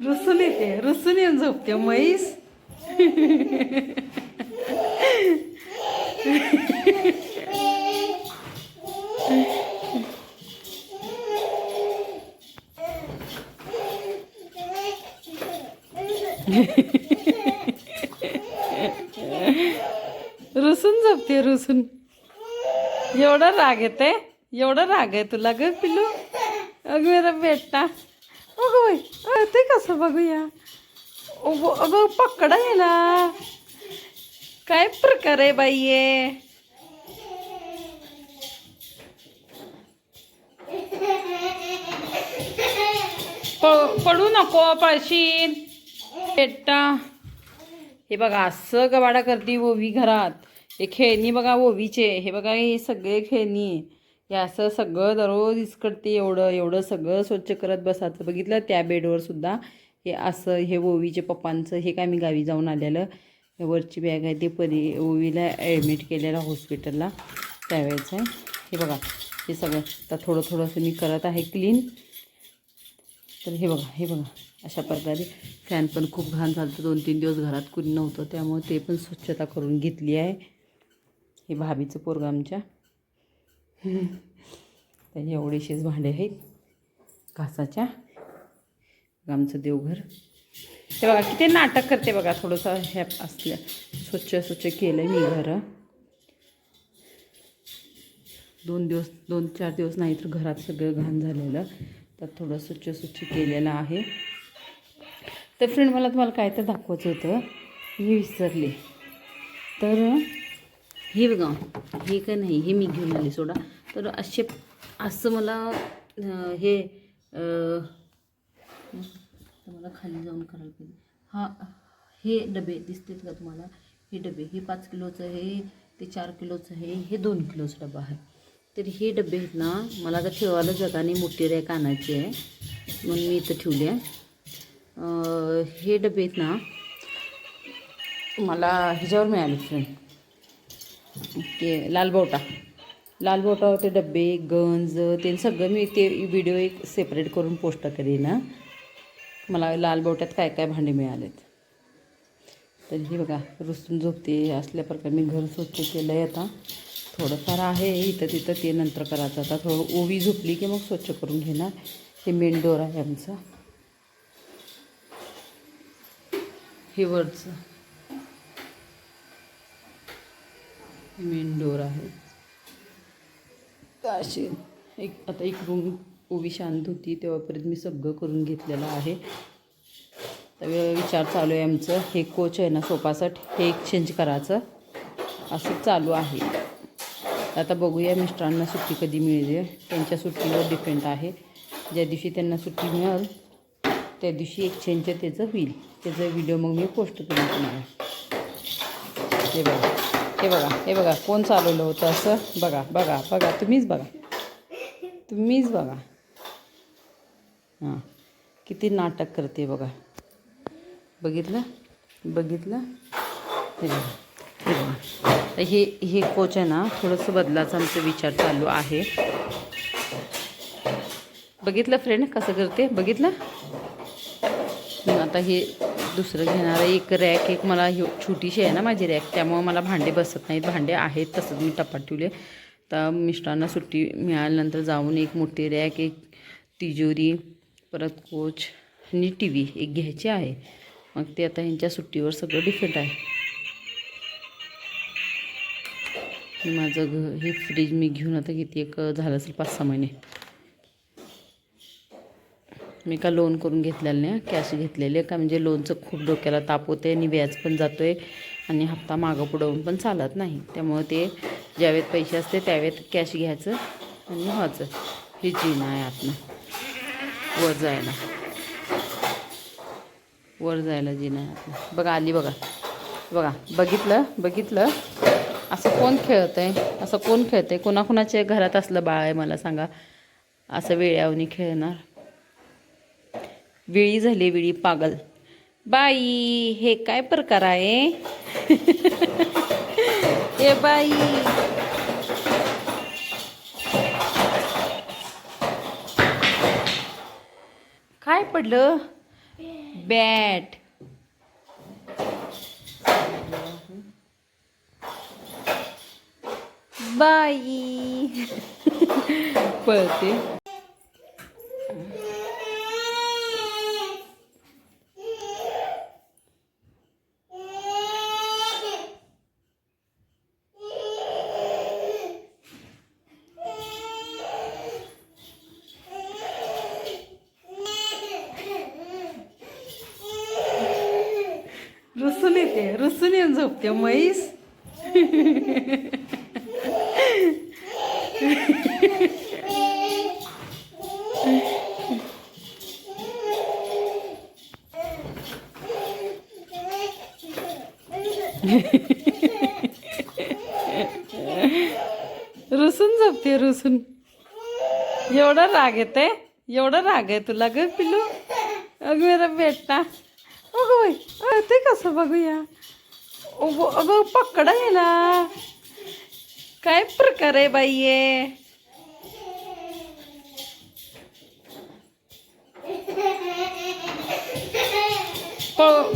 रुसून येते रुसून येऊन झोपते म्हैस. रुसून झोपते रुसून. एवढा राग येते एवढा राग आहे तुला ग पिलू अग मेरा बेटा. अगं बाई ते कसं बघूया? अगो अगं पकडा याला. काय प्रकार आहे बाई ये पडू नको पळशील. हे बघा असं गवाडा करते ओवी घरात. हे खेळणी बघा ओवीचे. हे बघा हे सगळे खेळणी. हे असं सगळं दररोज इसकडते एवढं एवढं सगळं स्वच्छ करत बसायचं. बघितलं त्या बेडवर सुद्धा? हे असं हे ओवीचे पप्पांचं हे काय मी गावी जाऊन आलेलं. हे वरची बॅग आहे ते परी ओवीला ॲडमिट केलेलं हॉस्पिटलला. त्यावेळेचं आहे. हे बघा हे सगळं. आता थोडं थोडंसं मी करत आहे क्लीन. तर हे बघा हे बघा. अशा प्रकारे फॅन पण खूप घाण झालं होतं. दोन तीन दिवस घरात कुणी नव्हतं त्यामुळे ते पण स्वच्छता करून घेतली आहे. हे भाभीचं पोरग आमच्या. त्याचे एवढेशेच भांडे आहेत. घासाच्या. आमचं देवघर. ते बघा किती नाटक करते बघा थोडंसं हे असल्या स्वच्छ स्वच्छ केलं आहे मी घरं. दोन दिवस दोन चार दिवस नाही तर घरात सगळं घाण झालेलं. तर थोडं स्वच्छ स्वच्छ केलेलं आहे. तर फ्रेंड मला तुम्हाला काय तर दाखवायचं होतं. मी विसरले. तर हे बघा हे काय नाही हे मी घेऊन आले सोडा. तर असे असं मला हे मला खाली जाऊन करायला पाहिजे. हा हे डबे दिसतात का तुम्हाला? हे डबे हे पाच किलोचं आहे ते चार किलोचं आहे हे दोन किलोचं डबा आहे. तर हे डबे आहेत ना मला आता ठेवायला जगाने मोठी रॅक आणायची आहे. म्हणून मी इथं ठेवले आहे. हे डबे आहेत ना मला ह्याच्यावर मिळाले फ्रेंड ते लालबोटा लालबोटावर ते डबे गंज ते सगळं मी ते व्हिडिओ एक सेपरेट करून पोस्ट करेन मला लालबोट्यात काय काय भांडे मिळालेत. तर हे बघा रुसून झोपते असल्या प्रकारे मी घर स्वच्छ केलं आहे आता. थोडंफार आहे इथं तिथं ते नंतर करायचं. आता थोडं ओवी झोपली की मग स्वच्छ करून घेणार. हे मेन डोर आहे आमचं. हे वरचं. मेन डोर आहे. तर एक आता एक रूम ओवी शांत होती तेव्हापर्यंत मी सगळं करून घेतलेलं आहे. तर विचार चालू आहे आमचं. हे कोच आहे ना सोपासट हे एक्सचेंज करायचं. असं चालू आहे. आता बघूया मिस्टरांना सुट्टी कधी मिळते. त्यांच्या सुट्टीवर डिपेंड आहे. ज्या दिवशी त्यांना सुट्टी मिळेल त्या दिवशी एक्सचेंजचं त्याचं होईल. त्याचा व्हिडिओ मग मी पोस्ट करेन तुम्हाला हे बघा हे बघा हे बघा कोण चालवलं होतं असं? बघा बघा बघा तुम्हीच बघा. तुम्हीच बघा. हां किती नाटक करते बघा. बघितलं? बघितलं? हे बघा हे बघा. हे हे कोच आहे ना थोडंसं बदलाचा आमचा विचार चालू आहे. बघितलं फ्रेंड कसं करते? बघितलं? आता हे दुसरं घेणार आहे. एक रॅक एक मला ही छोटीशी आहे ना माझी रॅक. त्यामुळं मला भांडे बसत नाहीत. भांडे आहेत तसंच मी टपात ठेवले. तर मिस्टरांना सुट्टी मिळाल्यानंतर जाऊन एक मोठी रॅक एक तिजोरी परत कोच आणि टी व्ही एक घ्यायची आहे. मग ते आता ह्यांच्या सुट्टीवर सगळं डिफरंट आहे. माझं घ हे फ्रीज मी घेऊन आता किती एक झालं असेल पाच सहा महिने. मी का लोन करून घेतलेलं नाही कॅश घेतलेले का? म्हणजे लोनचं खूप डोक्याला ताप होते आणि व्याज पण जातो आहे आणि हप्ता मागं पुढवून पण चालत नाही. त्यामुळं ते ज्यावेळेत पैसे असते त्यावेळेत कॅश घ्यायचं आणि व्हायचं. ही जीन आहे आतनं. वर जायला. वर जायला जीन आहे आतनं. बघा आली बघा. बघा बघितलं बघितलं. असं कोण खेळत आहे असं कोण खेळत आहे कोणाकोणाच्या घरात असलं बाळ आहे मला सांगा. असं वेळ्यावनी खेळणार. वेळी झाली वेळी पागल. बाई हे काय प्रकार आहे? ए बाई. काय पडलं? बॅट. बाई. पळते रुसून येते रुसून येऊन झोपते म्हैस. रुसून झोपते रुसून. एवढा राग येते एवढा राग आहे तुला ग पिलू अग मेरा बेटा. अगं बाई ते कसं बघूया? अगं अगं पकडा याला. काय प्रकार आहे बाई ये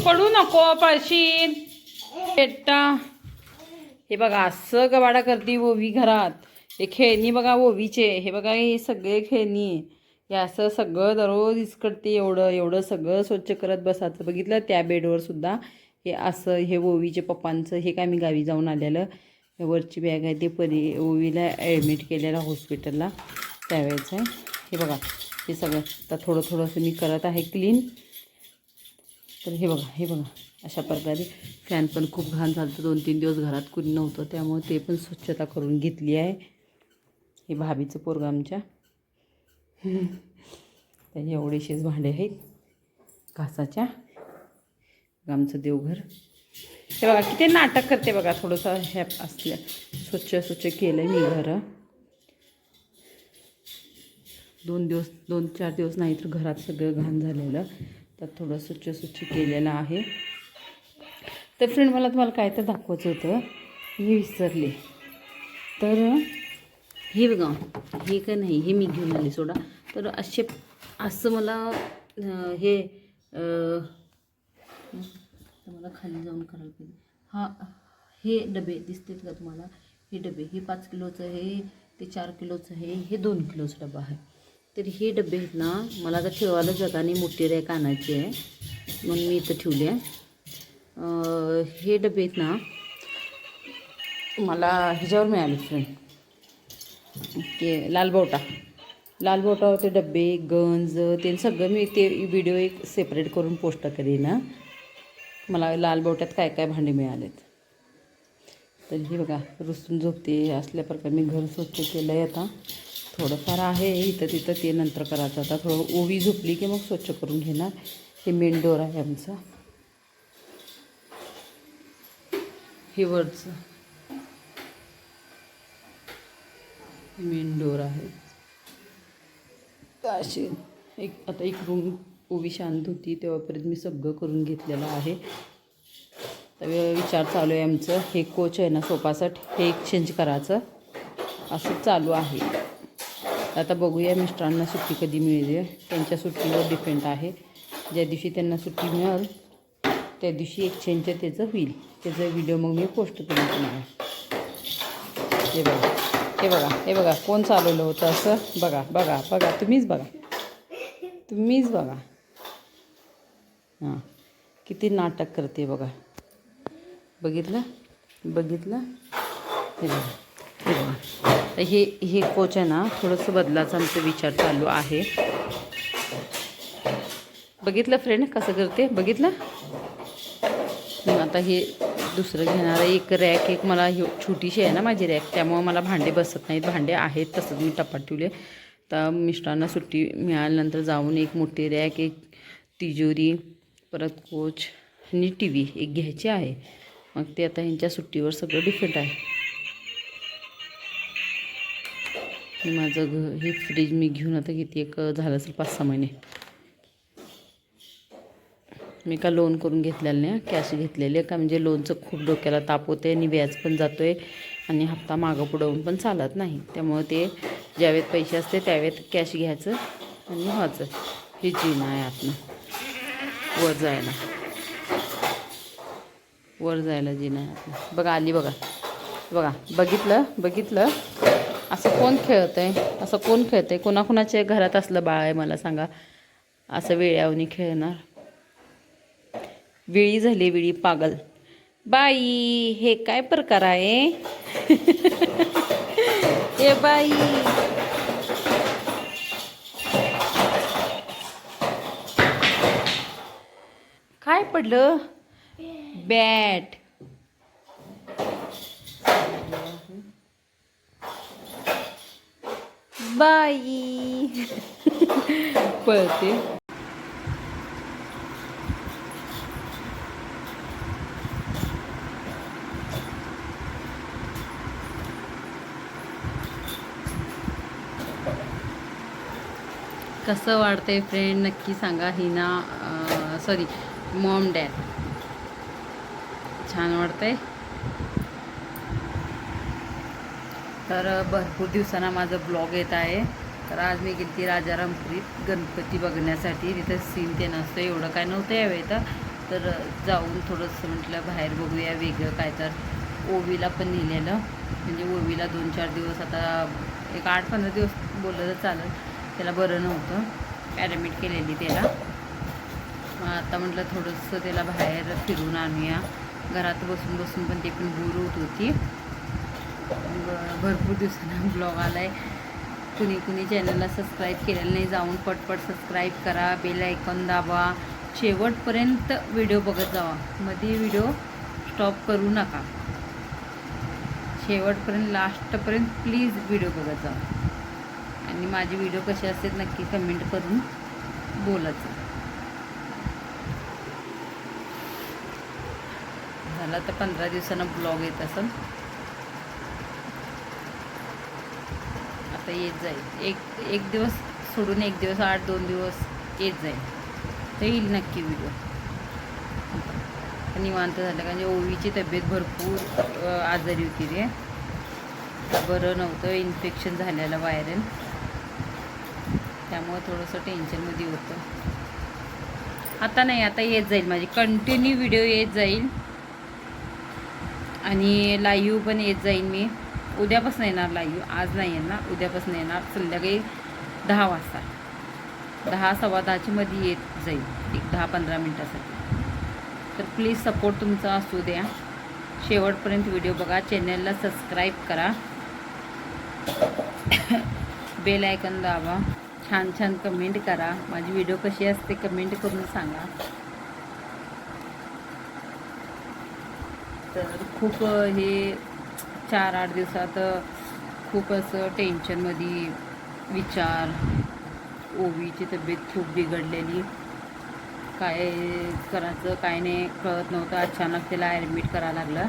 पडू नको पळशील पेट्टा. हे बघा असं गवाडा करते ओवी घरात. हे खेळणी बघा ओवीचे. हे बघा हे सगळे खेळणी. हे असं सगळं दररोज इसकडते एवढं एवढं सगळं स्वच्छ करत बसायचं. बघितलं त्या बेडवर सुद्धा? हे असं हे ओवीचे पप्पांचं हे काय मी गावी जाऊन आलेलं. हे वरची बॅग आहे ते परी ओवीला ॲडमिट केलेलं हॉस्पिटलला त्यावेळेचं आहे. हे बघा हे सगळं. आता थोडं थोडंसं मी करत आहे क्लीन तर हे बघा हे बघा. अशा प्रकारे फॅन पण खूप घाण झालं दोन तीन दिवस घरात कुणी नव्हतं. त्यामुळे ते पण स्वच्छता करून घेतली आहे. हे भाभीचं पोरगं आमच्या. त्याचे एवढेशेच भांडे आहेत. घासाच्या. आमचं देवघर. हे बघा किती नाटक करते बघा थोडंसं ह्या असल्या स्वच्छ स्वच्छ केलं आहे मी घर. दोन दिवस दोन चार दिवस नाही तर घरात सगळं घाण झालेलं. तर थोडं स्वच्छ स्वच्छ केलेलं आहे. तर फ्रेंड मला तुम्हाला काय तर दाखवायचं होतं. मी विसरले. तर हे बघा हे काय नाही हे मी घेऊन आले सोडा. तर असे असं मला हे तर मला खाली जाऊन करायला पाहिजे. हा हे डबे दिसतात का तुम्हाला? हे डबे हे पाच किलोचं आहे ते चार किलोचं आहे हे दोन किलोचं डबा आहे. तर हे डबे आहेत ना मला आता ठेवायला जगाने मोठी रॅक आणायची आहे. म्हणून मी इथं ठेवले आहे. हे डबे आहेत ना मला ह्याच्यावर मिळाले फ्रेंड. ते लालबोटा लालबोटावर ते डबे गंज ते सगळं मी ते व्हिडिओ एक सेपरेट करून पोस्ट करीन मला मला लालबोट्यात काय काय भांडे मिळालेत. तर हे बघा रुसून झोपते असल्या प्रकारे मी घर स्वच्छ केलं आहे आता. थोडंफार आहे इथं तिथं ते नंतर करायचं. आता थोडं ओवी झोपली की मग स्वच्छ करून घेणार. हे मेन डोर आहे आमचा. हे वरचं. मेन डोर आहे. तर अशी एक आता एक रूम ओवी शांत होती तेव्हापर्यंत मी सगळं करून घेतलेलं आहे. तर विचार चालू आहे आमचं. हे कोच आहे ना सोपासट हे एक्सचेंज करायचं. असं चालू आहे. आता बघूया मिस्टरांना सुट्टी कधी मिळते. त्यांच्या सुट्टीवर डिपेंड आहे. ज्या दिवशी त्यांना सुट्टी मिळेल त्या दिवशी एक्सचेंजचं त्याचं होईल. त्याचं व्हिडिओ मग मी पोस्ट करून तुम्हाला हे बघा हे बघा हे बघा कोण चालवलं होतं असं? बघा बघा बघा. तुम्हीच बघा. तुम्हीच बघा. हां. किती नाटक करते बघा. बघितलं? बघितलं? हे बघा. हे बघा. तर हे हे कोच आहे ना थोडंसं बदलाचा आमचा विचार चालू आहे. बघितलं फ्रेंड कसं करते? बघितलं? आता हे दुसरं घेणार आहे. एक रॅक एक मला ही छोटीशी आहे ना माझी रॅक त्यामुळं मला भांडे बसत नाहीत. भांडे आहेत तसंच मी टपात ठेवले. तर मिस्टरांना सुट्टी मिळाल्यानंतर जाऊन एक मोठी रॅक एक तिजोरी परत कोच आणि टी व्ही एक घ्यायची आहे. मग ते आता ह्यांच्या सुट्टीवर सगळं डिफेंट आहे. माझं घ हे फ्रीज मी घेऊन आता किती एक झालं असेल पाच सहा महिने. मी का लोन करून घेतलेलं नाही कॅश घेतलेले का? म्हणजे लोनचं खूप डोक्याला ताप होते आणि व्याज पण जातो आहे आणि हप्ता मागं पुढवून पण चालत नाही. त्यामुळं ते ज्यावेळेत पैसे असते त्यावेळेत कॅश घ्यायचं आणि व्हायचं. हे जीन आहे आतनं. वर जायला. वर जायला जी नाही बघा आली बघा. बघा बघितलं बघितलं. असं कोण खेळत आहे असं कोण खेळत आहे कोणाकोणाच्या घरात असलं बाळ आहे मला सांगा. असं वेळ्यावनी खेळणार. विळी झाली विळी पागल. बाई हे काय प्रकार आहे? ए बाई काय पडलं? बॅट. बाई. पळते. कसं वाढतंय फ्रेंड नक्की सांगा. हिना सॉरी मॉम डॅड छान वाटतंय. तर भरपूर दिवसांना माझं ब्लॉग येत आहे. तर आज मी गेली राजारामपुरीत गणपती बघण्यासाठी. तिथं सीन ते नसतं एवढं काय नव्हतं यावेळी तर. तर जाऊन थोडंसं म्हटलं बाहेर बघूया वेगळं काय तर. ओवीला पण नेलेलं. म्हणजे ओवीला दोन चार दिवस आता एक आठ पंधरा दिवस बोललं तर चालेल. त्याला बरं नव्हतं. ॲडमिट केलेली त्याला. मग आता म्हटलं थोडंसं त्याला बाहेर फिरून आणूया. घरात बसून बसून पण ते पण बोर होत होती. भरपूर दिवसांना ब्लॉग आला आहे कुणी कुणी चॅनलला सबस्क्राईब केलेलं नाही जाऊन पटपट सबस्क्राईब करा बेल आयकॉन दाबा. शेवटपर्यंत व्हिडिओ बघत जावा. मध्ये व्हिडिओ स्टॉप करू नका. शेवटपर्यंत लास्टपर्यंत प्लीज व्हिडिओ बघत जावा आणि माझे व्हिडिओ कसे असतात नक्की कमेंट करून बोलायचं मला तर पंधरा दिवसानं ब्लॉग येत असं आता येत जाईल. एक एक दिवस सोडून एक दिवस आठ दोन दिवस येत जाईल. तर येईल नक्की व्हिडिओ निवांत झालं कारण ओवीची तब्येत भरपूर आजारी होती रे. बरं नव्हतं इन्फेक्शन झालेलं व्हायरल त्यामुळं थोडंसं टेन्शनमध्ये होतं. आता नाही आता येत जाईल माझी. कंटिन्यू व्हिडिओ येत जाईल. आणि लाईव्ह पण येत जाईन मी. उद्यापासून येणार लाईव्ह. आज नाही येणार. उद्यापासून येणार संध्याकाळी दहा वाजता. दहा सव्वा दहाच्या मध्ये येत जाईल एक दहा पंधरा मिनटासाठी. तर प्लीज सपोर्ट तुमचा असू द्या. शेवटपर्यंत व्हिडिओ बघा. चॅनलला सबस्क्राईब करा. बेल आयकन दाबा. छान छान कमेंट करा. माझी व्हिडिओ कशी असते कमेंट करून सांगा तर खूप हे चार आठ दिवसात खूप असं टेन्शनमध्ये विचार ओवीची तब्येत खूप बिघडलेली. काय करायचं काय नाही कळत नव्हतं. अचानक तिला ॲडमिट करावं लागलं.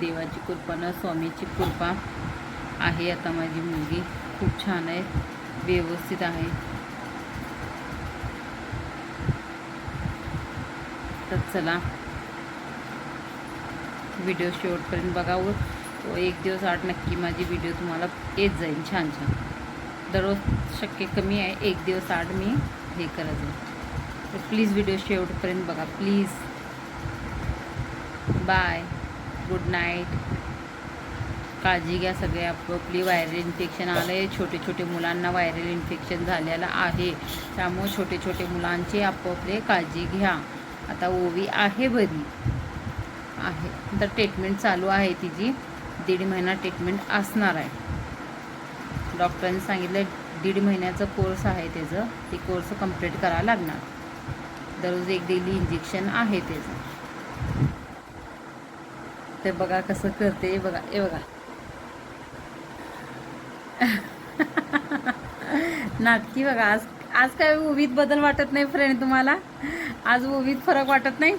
देवाची कृपा ना स्वामीची कृपा आहे आता माझी मुलगी. खूप छान आहे व्यवस्थित आहे. तर चला. व्हिडिओ शेवटपर्यंत बघावं तो एक दिवस आठ नक्की माझी व्हिडिओ तुम्हाला येत जाईल छान छान. दररोज शक्य कमी आहे एक दिवस आठ मी हे करत जाईल. तर प्लीज व्हिडिओ शेवटपर्यंत बघा. प्लीज बाय गुड नाईट काळजी घ्या सगळे आपापली व्हायरल इन्फेक्शन आलं आहे छोटे छोटे मुलांना व्हायरल इन्फेक्शन झालेलं आहे. त्यामुळे छोटे छोटे मुलांची आपापले काळजी घ्या. आता ओवी आहे बरी. आहे. तर ट्रीटमेंट चालू आहे तिची. दीड महिना ट्रीटमेंट असणार आहे. डॉक्टरांनी सांगितलं दीड महिन्याचा कोर्स आहे त्याचं. ते कोर्स कंप्लीट करावं लागणार. दररोज एक डेली इंजेक्शन आहे त्याचं. ते बघा कसं करते बघा हे बघा. नाटकी बघा आज आज काय उभीत बदल वाटत नाही फ्रेंड तुम्हाला. आज उभीत फरक वाटत नाही.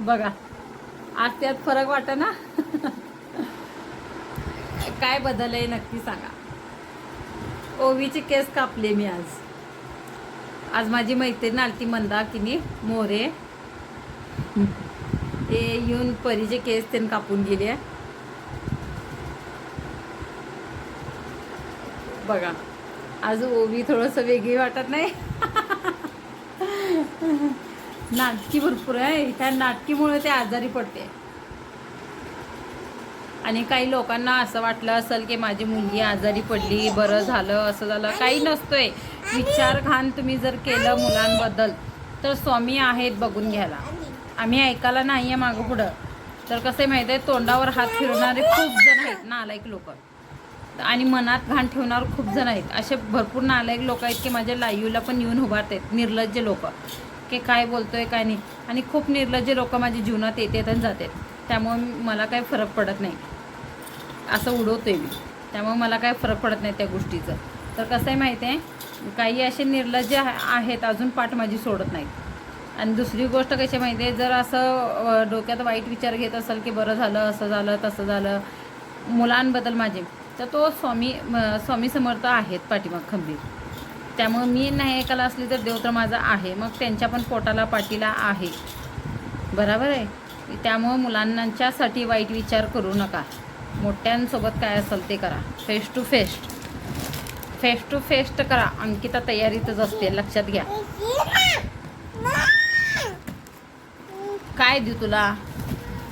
बघा. आज त्यात फरक वाटत ना काय बदल आहे नक्की सांगा. ओवीचे केस कापले मी आज. आज माझी मैत्रीण आलती मंदाकिनी मोरे. ते येऊन परीचे केस त्यांनी कापून गेले. बघा आज ओवी थोडंसं वेगळी वाटत नाही. नाटकी भरपूर आहे. ह्या नाटकीमुळे ते आजारी पडते. आणि काही लोकांना असं वाटलं असेल की माझी मुलगी आजारी पडली बरं झालं असं झालं. काही नसतोय. विचार घाण तुम्ही जर केलं मुलांबद्दल तर स्वामी आहेत बघून घ्यायला. आम्ही ऐकायला नाही आहे मागं पुढं. तर कसं आहे आहे तोंडावर हात फिरवणारे खूप जण आहेत नालायक लोक. आणि मनात घाण ठेवणार खूप जण आहेत. असे भरपूर नालायक लोक आहेत की माझ्या लाईव्हला पण येऊन उभारतात निर्लज्ज लोक. की काय बोलतोय काय नाही. आणि खूप निर्लज्ज लोक माझ्या जीवनात येतात आणि जातात. त्यामुळे मला काही फरक पडत नाही. असं उडवतोय मी. त्यामुळे मला काही फरक पडत नाही त्या गोष्टीचं. तर कसं आहे माहिती आहे? काही असे निर्लज्ज आहेत अजून पाठ माझी सोडत नाहीत. आणि दुसरी गोष्ट कशी माहिती आहे? जर असं डोक्यात वाईट विचार घेत असेल की बरं झालं असं झालं तसं झालं मुलांबद्दल माझे तर तो स्वामी स्वामी समर्थ आहेत पाठीमाग खंबीर. त्यामुळं मी नाही ऐकायला असली तर देव तर माझा आहे. मग त्यांच्या पण पोटाला पाठीला आहे. बरोबर आहे? त्यामुळं मुलांच्यासाठी वाईट विचार करू नका. मोठ्यांसोबत काय असेल ते करा. Face to face face to face करा. अंकिता तयारीतच असते. लक्षात घ्या. काय देऊ तुला?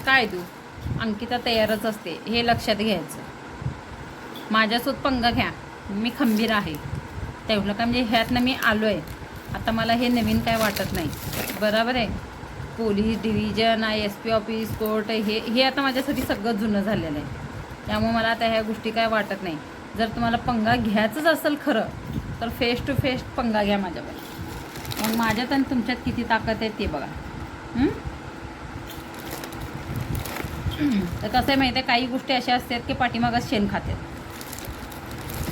काय देऊ? अंकिता तयारच असते. हे लक्षात घ्यायचं. माझ्यासोबत पंग घ्या. मी खंबीर आहे. तेवढं काय म्हणजे ह्यातनं मी आलो आहे आता मला हे नवीन काय वाटत नाही. बरोबर आहे. Police division I S P office court हे हे आता माझ्यासाठी सगळं जुनं झालेलं आहे. त्यामुळे मला आता ह्या गोष्टी काय वाटत नाही. जर तुम्हाला पंगा घ्यायचंच असेल खरं तर फेस टू फेस पंगा घ्या माझ्यावर. मग माझ्यात आणि तुमच्यात किती ताकद आहे ते बघा. तर कसं आहे माहिती आहे काही गोष्टी अशा असतात की पाठीमागच शेण खातात.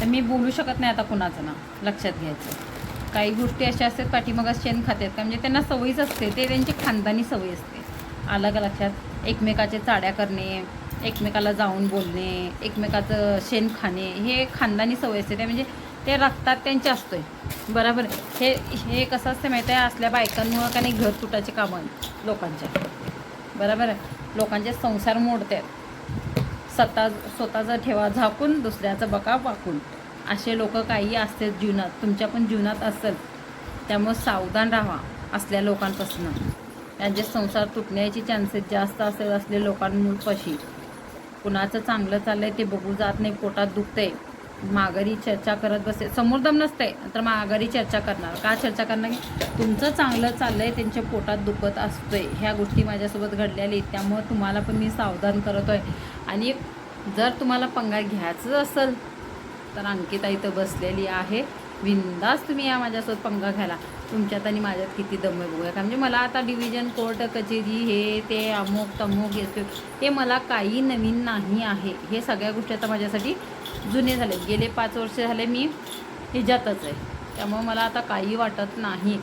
तर मी बोलू शकत नाही आता कुणाचं ना लक्षात घ्यायचं. काही गोष्टी अशा असतात पाठीमागच शेण खातात का? म्हणजे त्यांना सवयीच असते ते त्यांची खानदानी सवय असते. आलं का लक्षात? एकमेकाचे चाड्या करणे एकमेकाला जाऊन बोलणे एकमेकाचं शेण खाणे हे खानदानी सवय असते. ते म्हणजे ते रक्तात त्यांचे असतोय. बरोबर? हे हे कसं असतं माहिती आहे? असल्या बायकांमुळं का नाही घर तुटाचे कामं लोकांच्या. बरोबर? आहे लोकांचे संसार मोडतात स्वतः स्वतःचा ठेवा झाकून दुसऱ्याचं बका वाकून. असे लोक काही असतात जीवनात तुमच्या पण जीवनात असेल. त्यामुळे सावधान राहा असल्या लोकांपासून. त्यांचे संसार तुटण्याची चान्सेस जास्त असेल असले लोकांपाशी कुणाचं चांगलं चाललं आहे ते बघू जात नाही पोटात दुखतंय. माघारी चर्चा करत बसे. समोर दम नसतंय तर माघारी चर्चा करणार. का चर्चा करणार? की तुमचं चांगलं चाललंय त्यांच्या पोटात दुखत असतोय. ह्या गोष्टी माझ्यासोबत घडलेल्या आहेत. त्यामुळं तुम्हाला पण मी सावधान करतोय. आणि जर तुम्हाला पंगा घ्यायचं असेल तर अंकिता इथं बसलेली आहे. बिंदास तुम्ही या माझ्यासोबत पंगा घ्याला तुमच्यात आणि माझ्यात किती दम आहे बघूया. का म्हणजे मला आता डिव्हिजन कोर्ट कचेरी हे ते अमुक तमुक हे मला काही नवीन नाही आहे. हे सगळ्या गोष्टी आता माझ्यासाठी जुने झाले गेले पाच वर्ष झाले मी हिजातच आहे. त्यामुळे मला आता काही वाटत नाही.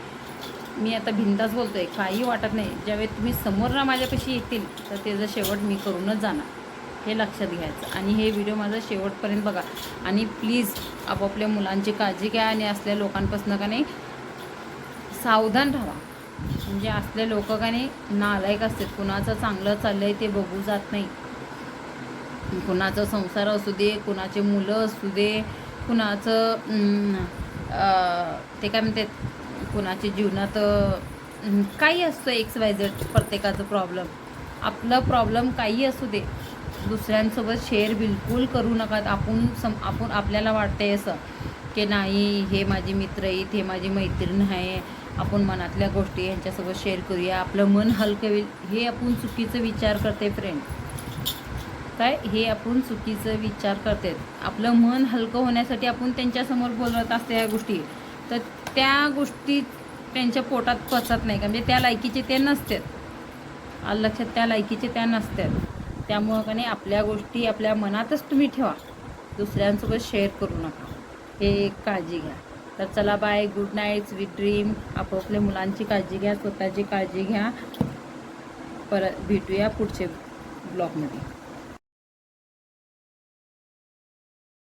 मी आता भिंदाच बोलतो आहे काही वाटत नाही. ज्यावेळी तुम्ही समोर ना माझ्यापाशी येतील तर त्याचं शेवट मी करूनच जाणार. हे लक्षात घ्यायचं. आणि हे व्हिडिओ माझा शेवटपर्यंत बघा. आणि प्लीज आपापल्या मुलांची काळजी घ्या आणि असल्या लोकांपासून का नाही सावधान राहा. म्हणजे असले लोक का नाही नालायक असतात. कुणाचं चांगलं चाललं आहे ते बघू जात नाही. कुणाचा संसार असू दे कुणाचे मुलं असू दे कुणाचं ते काय म्हणतात कुणाच्या जीवनात काही असतं एक्स वाय झेड प्रत्येकाचं प्रॉब्लेम आपलं प्रॉब्लेम काही असू दे. दुसऱ्यांसोबत शेअर बिलकुल करू नका आपण सम आपण आपल्याला वाटतंय असं की नाही हे माझे मित्र आहेत हे माझी मैत्रीण आहे. आपण मनातल्या गोष्टी यांच्यासोबत शेअर करूया. आपलं मन हलकं होईल हे आपण चुकीचं विचार करते फ्रेंड काय हे आपण चुकीचं विचार करते आपलं मन हलकं होण्यासाठी आपण त्यांच्यासमोर बोलत असते या गोष्टी. तर त्या गोष्टी त्यांच्या पोटात पचत नाही का म्हणजे त्या लायकीचे ते नसतात. आलं लक्षात त्या लायकीचे त्या नसतात. त्यामुळं का नाही आपल्या गोष्टी आपल्या मनातच तुम्ही ठेवा. दुसऱ्यांसोबत शेअर करू नका. हे एक काळजी घ्या. तर चला bye good night sweet dream. आपापल्या मुलांची काळजी घ्या स्वतःची काळजी घ्या. परत भेटूया पुढचे ब्लॉगमध्ये.